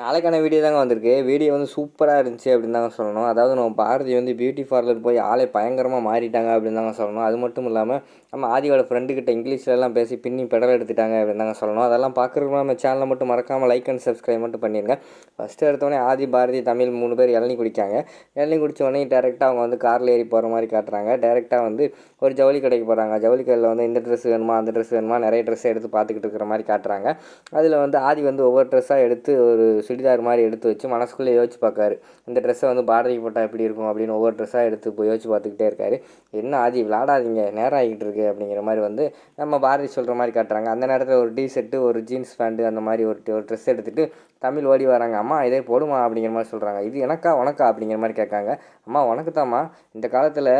நாளைக்கான வீடியோ தாங்க வந்திருக்கு. வீடியோ வந்து சூப்பராக இருந்துச்சு அப்படின்னு தாங்க சொல்லணும். அதாவது நம்ம பாரதி வந்து பியூட்டி பார்லர் போய் ஆளே பயங்கரமாக மாறிட்டாங்க அப்படின்னு தாங்க சொல்லணும். அது மட்டும் இல்லாமல் நம்ம ஆதியோட ஃப்ரெண்டுக்கிட்ட இங்கிலீஷ்லலாம் பேசி பின்னி பெடல் எடுத்துட்டாங்க அப்படின்னு தாங்க சொல்லணும். அதெல்லாம் பார்க்குறதுக்கு நம்ம சேனலை மட்டும் மறக்காமல் லைக் அண்ட் சப்ஸ்கிரைப் மட்டும் பண்ணிடுங்க ஃபஸ்ட்டு எடுத்தோடனே ஆதி பாரதி தமிழ் மூணு பேர் இளநீ குடிக்காங்க. இளநி குடிச்ச உடனே டேரெக்டாக அவங்க வந்து காரில் ஏறி போகிற மாதிரி காட்டுறாங்க. டேரெக்டாக வந்து ஒரு ஜவுளி கடைக்கு போகிறாங்க ஜவுளி கடையில் வந்து இந்த ட்ரெஸ் வேணுமா அந்த ட்ரெஸ் வேணுமா நிறைய ட்ரெஸ் எடுத்து பார்த்துக்கிட்டு இருக்கிற மாதிரி காட்டுறாங்க. அதில் வந்து ஆதி வந்து ஒவ்வொரு ட்ரெஸ்ஸாக எடுத்து ஒரு சுடிதார் மாதிரி எடுத்து வச்சு மனசுக்குள்ளே யோசிச்சு பார்க்காரு. இந்த ட்ரெஸ்ஸை வந்து பாரதிக்கு போட்டால் எப்படி இருக்கும் அப்படின்னு ஒவ்வொரு ட்ரெஸ்ஸாக எடுத்து போய் யோசிச்சு பார்த்துக்கிட்டே இருக்காரு. என்ன ஆதி விளாடாதீங்க நேரம் ஆகிட்டு இருக்கு அப்படிங்கிற மாதிரி வந்து நம்ம பாரதி சொல்கிற மாதிரி காட்டுறாங்க. அந்த நேரத்தில் ஒரு டிஷர்ட்டு ஒரு ஜீன்ஸ் பேண்ட்டு அந்த மாதிரி ஒரு ஒரு ட்ரெஸ் எடுத்துகிட்டு தமிழ் ஓடி வராங்க. அம்மா இதே போடுமா? அப்படிங்கிற மாதிரி சொல்கிறாங்க இது எனக்கா உனக்கா? அப்படிங்கிற மாதிரி கேட்காங்க. அம்மா உனக்கு தாம்மா இந்த காலத்தில்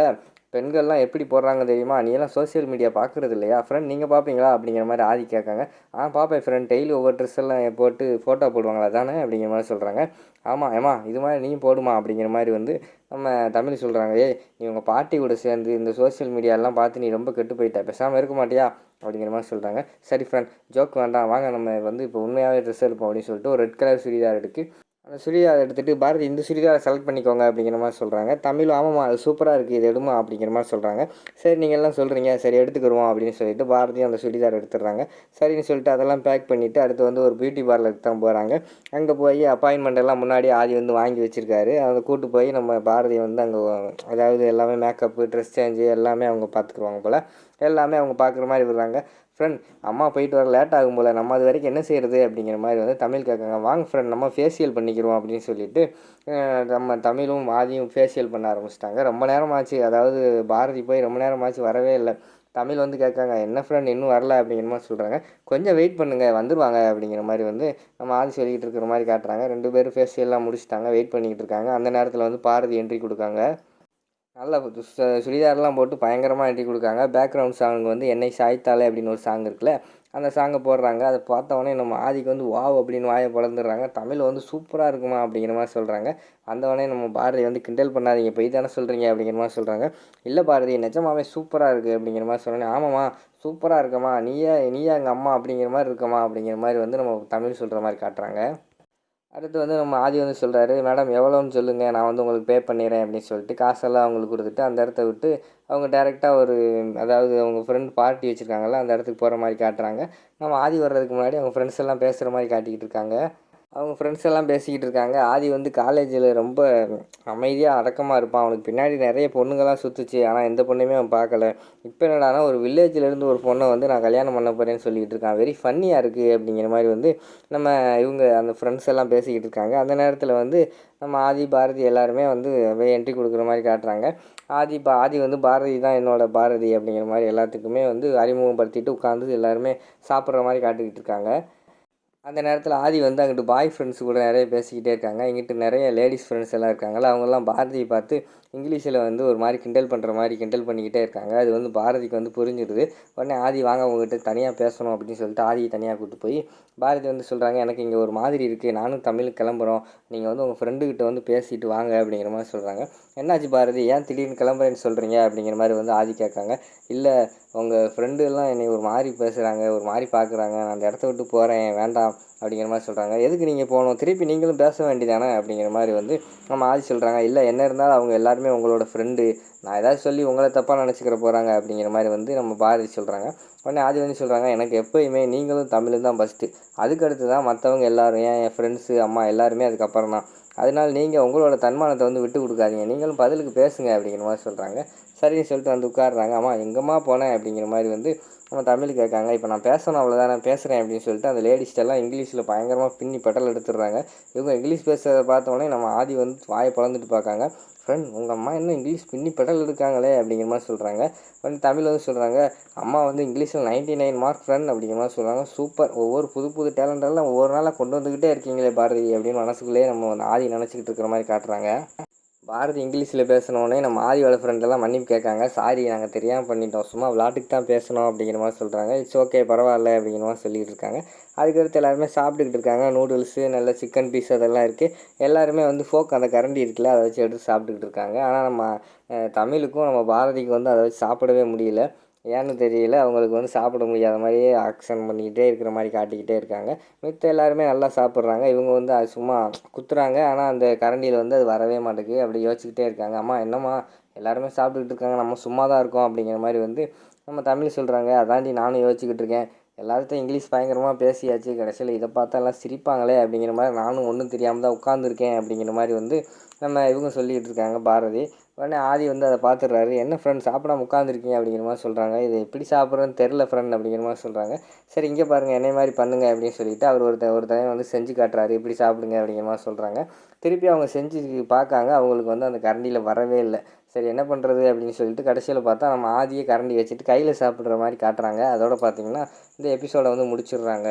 பெண்கள்லாம் எப்படி போடுறாங்க தெரியுமா? நீ எல்லாம் சோஷியல் மீடியா பார்க்குறது இல்லையா? ஃப்ரெண்ட் நீங்கள் பார்ப்பீங்களா அப்படிங்கிற மாதிரி ஆதி கேட்காங்க. ஆ பார்ப்பேன் ஃப்ரெண்ட் டெய்லி ஒவ்வொரு ட்ரெஸ் எல்லாம் போட்டு ஃபோட்டோ போடுவாங்களா? தானே? அப்படிங்கிற மாதிரி சொல்கிறாங்க ஆமாம் ஏமா இது மாதிரி நீ போடுமா? அப்படிங்கிற மாதிரி வந்து நம்ம தமிழ் சொல்கிறாங்க ஏய் நீ உங்கள் பாட்டி கூட சேர்ந்து இந்த சோஷியல் மீடியாலாம் பார்த்து நீ ரொம்ப கெட்டு போயிட்ட. பேசாமல் இருக்க மாட்டியா? அப்படிங்கிற மாதிரி சொல்கிறாங்க சரி ஃப்ரெண்ட் ஜோக் வேண்டாம். வாங்க நம்ம வந்து இப்போ உண்மையாகவே ட்ரெஸ் எடுப்போம் அப்படின்னு சொல்லிட்டு ஒரு ரெட் கலர் சுடிதார் எடுத்து அந்த சுடிதார் எடுத்துகிட்டு பாரதி இந்த சுடிதாரை செலக்ட் பண்ணிக்கோங்க அப்படிங்கிற மாதிரி சொல்கிறாங்க தமிழும் ஆமாம்மா அது சூப்பராக இருக்குது இது எடுமா அப்படிங்கிற மாதிரி சொல்கிறாங்க சரி நீங்கள் எல்லாம் சொல்கிறீங்க சரி எடுத்துக்கிடுவோம் அப்படின்னு சொல்லிட்டு பாரதியும் அந்த சுடிதார் எடுத்துடுறாங்க. சரின்னு சொல்லிட்டு அதெல்லாம் பேக் பண்ணிவிட்டு அடுத்து வந்து ஒரு பியூட்டி பார்லருக்கு தான் போகிறாங்க அங்கே போய் அப்பாயின்மெண்ட் எல்லாம் முன்னாடி ஆதி வந்து வாங்கி வச்சுருக்காரு. அதை கூட்டு போய் நம்ம பாரதியை வந்து அங்கே அதாவது எல்லாமே மேக்கப்பு ட்ரெஸ் சேஞ்சு எல்லாமே அவங்க பார்த்துக்குருவாங்க போல். எல்லாமே அவங்க பார்க்குற மாதிரி விடுறாங்க. ஃப்ரெண்ட் அம்மா போயிட்டு வர லேட் ஆகும் போல். நம்ம அது வரைக்கும் என்ன செய்கிறது அப்படிங்கிற மாதிரி வந்து தமிழ் கேட்காங்க. வாங்க ஃப்ரெண்ட் நம்ம ஃபேஷியல் பண்ணிக்கிறோம் அப்படின்னு சொல்லிட்டு நம்ம தமிழும் ஆதியும் ஃபேஷியல் பண்ண ஆரம்பிச்சிட்டாங்க. ரொம்ப நேரம் ஆச்சு. அதாவது பாரதி போய் ரொம்ப நேரம் ஆச்சு வரவே இல்லை. தமிழ் வந்து கேட்காங்க என்ன ஃப்ரெண்ட் இன்னும் வரல அப்படிங்கிற மாதிரி சொல்கிறாங்க கொஞ்சம் வெயிட் பண்ணுங்கள் வந்துடுவாங்க அப்படிங்கிற மாதிரி வந்து நம்ம ஆதி சொல்லிக்கிட்டு இருக்கிற மாதிரி காட்டுறாங்க. ரெண்டு பேரும் ஃபேஷியல்லாம் முடிச்சுட்டாங்க வெயிட் பண்ணிக்கிட்டு இருக்காங்க. அந்த நேரத்தில் வந்து பாரதி என்ட்ரி கொடுக்காங்க. நல்லா சுடிதார்லாம் போட்டு பயங்கரமாக எட்டி கொடுக்காங்க. பேக்ரவுண்ட் சாங் வந்து என்னை சாய்த்தாலே அப்படின்னு ஒரு சாங் இருக்குல்ல அந்த சாங்கை போடுறாங்க. அதை பார்த்தவொடனே நம்ம ஆதிக்கு வந்து வாவ் அப்படின்னு வாயை பிளந்துடுறாங்க. தமிழ் வந்து சூப்பராக இருக்குமா? அப்படிங்கிற மாதிரி சொல்கிறாங்க வந்தவொடனே நம்ம பாரதி வந்து கிண்டல் பண்ணாதீங்க. போய் தானே சொல்கிறீங்க அப்படிங்கிற மாதிரி சொல்கிறாங்க இல்லை பாரதி நிஜமாவே சூப்பராக இருக்குது அப்படிங்கிற மாதிரி சொல்கிறேன் ஆமாம்மா சூப்பராக இருக்கம்மா. நீயே நீயே எங்கள் அம்மா அப்படிங்கிற மாதிரி இருக்கம்மா அப்படிங்கிற மாதிரி வந்து நம்ம தமிழ் சொல்கிற மாதிரி காட்டுறாங்க. அடுத்து வந்து நம்ம ஆதி வந்து சொல்கிறாரு மேடம் எவ்வளோன்னு சொல்லுங்கள் நான் வந்து உங்களுக்கு பே பண்ணிடுறேன் அப்படின்னு சொல்லிட்டு காசெல்லாம் அவங்களுக்கு கொடுத்துட்டு அந்த இடத்த விட்டு அவங்க டேரெக்டாக ஒரு அதாவது அவங்க ஃப்ரெண்ட் பார்ட்டி வச்சுருக்காங்கல்ல அந்த இடத்துக்கு போகிற மாதிரி காட்டுறாங்க. நம்ம ஆதி வர்றதுக்கு முன்னாடி அவங்க ஃப்ரெண்ட்ஸ் எல்லாம் பேசுகிற மாதிரி காட்டிக்கிட்டு இருக்காங்க. அவங்க ஃப்ரெண்ட்ஸ் எல்லாம் பேசிக்கிட்டு இருக்காங்க. ஆதி வந்து காலேஜில் ரொம்ப அமைதியாக அடக்கமாக இருப்பான். அவனுக்கு பின்னாடி நிறைய பொண்ணுங்கள்லாம் சுற்றுச்சு ஆனால் எந்த பொண்ணுமே அவன் பார்க்கல. இப்போ என்னடானா ஒரு வில்லேஜ்லேருந்து ஒரு பொண்ணை வந்து நான் கல்யாணம் பண்ண போகிறேன்னு சொல்லிகிட்டு இருக்கான். வெரி ஃபன்னியாக இருக்குது அப்படிங்கிற மாதிரி வந்து நம்ம இவங்க அந்த ஃப்ரெண்ட்ஸ் எல்லாம் பேசிக்கிட்டு இருக்காங்க. அந்த நேரத்தில் வந்து நம்ம ஆதி பாரதி எல்லாருமே வந்து என்ட்ரி கொடுக்குற மாதிரி காட்டுறாங்க. ஆதி பா ஆதி வந்து பாரதி தான் என்னோடய பாரதி அப்படிங்கிற மாதிரி எல்லாத்துக்குமே வந்து அறிமுகப்படுத்திட்டு உட்காந்து எல்லாருமே சாப்பிட்ற மாதிரி காட்டிக்கிட்டு இருக்காங்க. அந்த நேரத்தில் ஆதி வந்து அங்கிட்டு பாய் ஃப்ரெண்ட்ஸ் கூட நிறைய பேசிக்கிட்டே இருக்காங்க. இங்கிட்டு நிறைய லேடிஸ் ஃப்ரெண்ட்ஸ் எல்லாம் இருக்காங்களா அவங்கெல்லாம் பாரதியை பார்த்து இங்கிலீஷில் வந்து ஒரு மாதிரி கிண்டல் பண்ணுற மாதிரி கிண்டல் பண்ணிக்கிட்டே இருக்காங்க. அது வந்து பாரதிக்கு வந்து புரிஞ்சிடுது. உடனே ஆதி வாங்க உங்ககிட்ட தனியாக பேசணும் அப்படின்னு சொல்லிட்டு ஆதியை தனியாக கூப்பிட்டு போய் பாரதி வந்து சொல்கிறாங்க எனக்கு இங்கே ஒரு மாதிரி இருக்குது நானும் தமிழ் கிளம்புறோம். நீங்கள் வந்து உங்கள் ஃப்ரெண்டுக்கிட்ட வந்து பேசிட்டு வாங்க அப்படிங்கிற மாதிரி சொல்கிறாங்க என்னாச்சு பாரதி? ஏன் திடீர்னு கிளம்புறேன்னு சொல்கிறீங்க அப்படிங்கிற மாதிரி வந்து ஆதி கேட்காங்க. இல்லை உங்கள் ஃப்ரெண்டு எல்லாம் என்னை ஒரு மாதிரி பேசுகிறாங்க ஒரு மாதிரி பார்க்குறாங்க நான் அந்த இடத்த விட்டு போகிறேன் வேண்டாம். அப்படிங்கிற மாதிரி சொல்கிறாங்க எதுக்கு நீங்கள் போகணும்? திருப்பி நீங்களும் பேச வேண்டியதானே? அப்படிங்கிற மாதிரி வந்து நம்ம ஆதி சொல்கிறாங்க இல்லை என்ன இருந்தாலும் அவங்க எல்லாருமே உங்களோட ஃப்ரெண்டு நான் ஏதாவது சொல்லி உங்களை தப்பாக நினச்சிக்கிற போகிறாங்க அப்படிங்கிற மாதிரி வந்து நம்ம பாரதி சொல்கிறாங்க உடனே ஆதி வந்து சொல்கிறாங்க எனக்கு எப்போயுமே நீங்களும் தமிழும் தான் ஃபஸ்ட்டு அதுக்கடுத்து தான் மற்றவங்க எல்லோரும் ஏன் என் ஃப்ரெண்ட்ஸு அம்மா எல்லாருமே அதுக்கப்புறம் தான். அதனால் நீங்கள் உங்களோட தன்மானத்தை வந்து விட்டு கொடுக்காதீங்க. நீங்களும் பதிலுக்கு பேசுங்க அப்படிங்கிற மாதிரி சொல்கிறாங்க சரின்னு சொல்லிட்டு வந்து உட்காடுறாங்க அம்மா எங்கம்மா போனேன் அப்படிங்கிற மாதிரி வந்து நம்ம தமிழ் கேட்காங்க. இப்போ நான் பேசணும் அவ்வளோதான் நான் பேசுகிறேன் அப்படின்னு சொல்லிட்டு அந்த லேடிஸ்டெல்லாம் இங்கிலீஷில் பயங்கரமாக பின்னி பெட்டல் எடுத்துடுறாங்க. இவங்க இங்கிலீஷ் பேசுகிறத பார்த்தோன்னே நம்ம ஆதி வந்து வாயை பழந்துட்டு பார்க்காங்க. ஃப்ரெண்ட் உங்கள் அம்மா என்ன இங்கிலீஷ் பின்னி பெடல் எடுக்காங்களே? அப்படிங்கிற மாதிரி சொல்கிறாங்க வந்து தமிழ் வந்து சொல்கிறாங்க அம்மா வந்து இங்கிலீஷில் நைன்ட்டி நைன் மார்க் ஃப்ரெண்ட் அப்படிங்கிற மாதிரி சொல்கிறாங்க சூப்பர் ஒவ்வொரு புது புது டேலண்டெல்லாம் ஒவ்வொரு நாளாக கொண்டு வந்துக்கிட்டே இருக்கீங்களே பாரதி அப்படின்னு மனசுக்குள்ளேயே நம்ம ஆதி நினச்சிக்கிட்டு இருக்கிற மாதிரி காட்டுறாங்க. பாரதி இங்கிலீஷில் பேசினோடனே நம்ம ஆதியோட ஃப்ரெண்டெல்லாம் மன்னிப்பு கேட்காங்க. சாரி நாங்கள் தெரியாமல் பண்ணிட்டோம். சும்மா விளாட்டுக்கு தான் பேசணும் அப்படிங்கிற மாதிரி சொல்கிறாங்க இட்ஸ் ஓகே பரவாயில்ல அப்படிங்கிற மாதிரி சொல்லிகிட்டு இருக்காங்க. அதுக்கடுத்து எல்லாருமே சாப்பிட்டுக்கிட்டு இருக்காங்க. நூடுல்ஸு நல்ல சிக்கன் பீஸ் அதெல்லாம் இருக்குது எல்லாருமே வந்து ஃபோக் அந்த கரண்டி இருக்குல்ல அதை வச்சு எடுத்து சாப்பிட்டுக்கிட்டு இருக்காங்க. ஆனால் நம்ம தமிழுக்கும் நம்ம பாரதிக்கும் வந்து அதை வச்சு சாப்பிடவே முடியல. ஏன்னு தெரியல. அவங்களுக்கு வந்து சாப்பிட முடியாத மாதிரியே ஆக்ஷன் பண்ணிக்கிட்டே இருக்கிற மாதிரி காட்டிக்கிட்டே இருக்காங்க. மித்த எல்லாருமே நல்லா சாப்பிட்றாங்க. இவங்க வந்து அது சும்மா குத்துறாங்க. ஆனால் அந்த கரண்டியில் வந்து அது வரவே மாட்டேங்குது. அப்படி யோசிச்சுக்கிட்டே இருக்காங்க. அம்மா என்னம்மா? எல்லாருமே சாப்பிட்டுக்கிட்டு இருக்காங்க. நம்ம சும்மா தான் இருக்கோம் அப்படிங்கிற மாதிரி வந்து நம்ம தமிழ் சொல்கிறாங்க அதாண்டி நானும் யோசிச்சுக்கிட்டு இருக்கேன். எல்லாத்தையும் இங்கிலீஷ் பயங்கரமாக பேசியாச்சு. கடைசியில் இதை பார்த்தா எல்லாம் சிரிப்பாங்களே அப்படிங்கிற மாதிரி நானும் ஒன்றும் தெரியாமல் தான் உட்காந்துருக்கேன் அப்படிங்கிற மாதிரி வந்து நம்ம இவங்க சொல்லிகிட்டு இருக்காங்க. பாரதி உடனே ஆதி வந்து அதை பார்த்துடுறாரு. என்ன ஃப்ரெண்ட் சாப்பிடாம உட்காந்துருக்கீங்க அப்படிங்கிற மாதிரி சொல்கிறாங்க இது எப்படி சாப்பிட்றேன்னு தெரில ஃப்ரெண்ட் அப்படிங்கிற மாதிரி சொல்கிறாங்க சரி இங்கே பாருங்கள் என்னை மாதிரி பண்ணுங்க அப்படின்னு சொல்லிட்டு அவர் ஒருத்த ஒரு டைம் வந்து செஞ்சு காட்டுறாரு. இப்படி சாப்பிடுங்க அப்படிங்கிற மாதிரி சொல்கிறாங்க திருப்பி அவங்க செஞ்சு பார்க்காங்க. அவங்களுக்கு வந்து அந்த கரண்டியில் வரவே இல்லை. சரி என்ன பண்ணுறது அப்படின்னு சொல்லிட்டு கடைசியில் பார்த்தா நம்ம ஆதியை கரண்டி வச்சுட்டு கையில் சாப்பிட்ற மாதிரி காட்டுறாங்க. அதோட பார்த்திங்கன்னா இந்த எபிசோடை வந்து முடிச்சிடுறாங்க.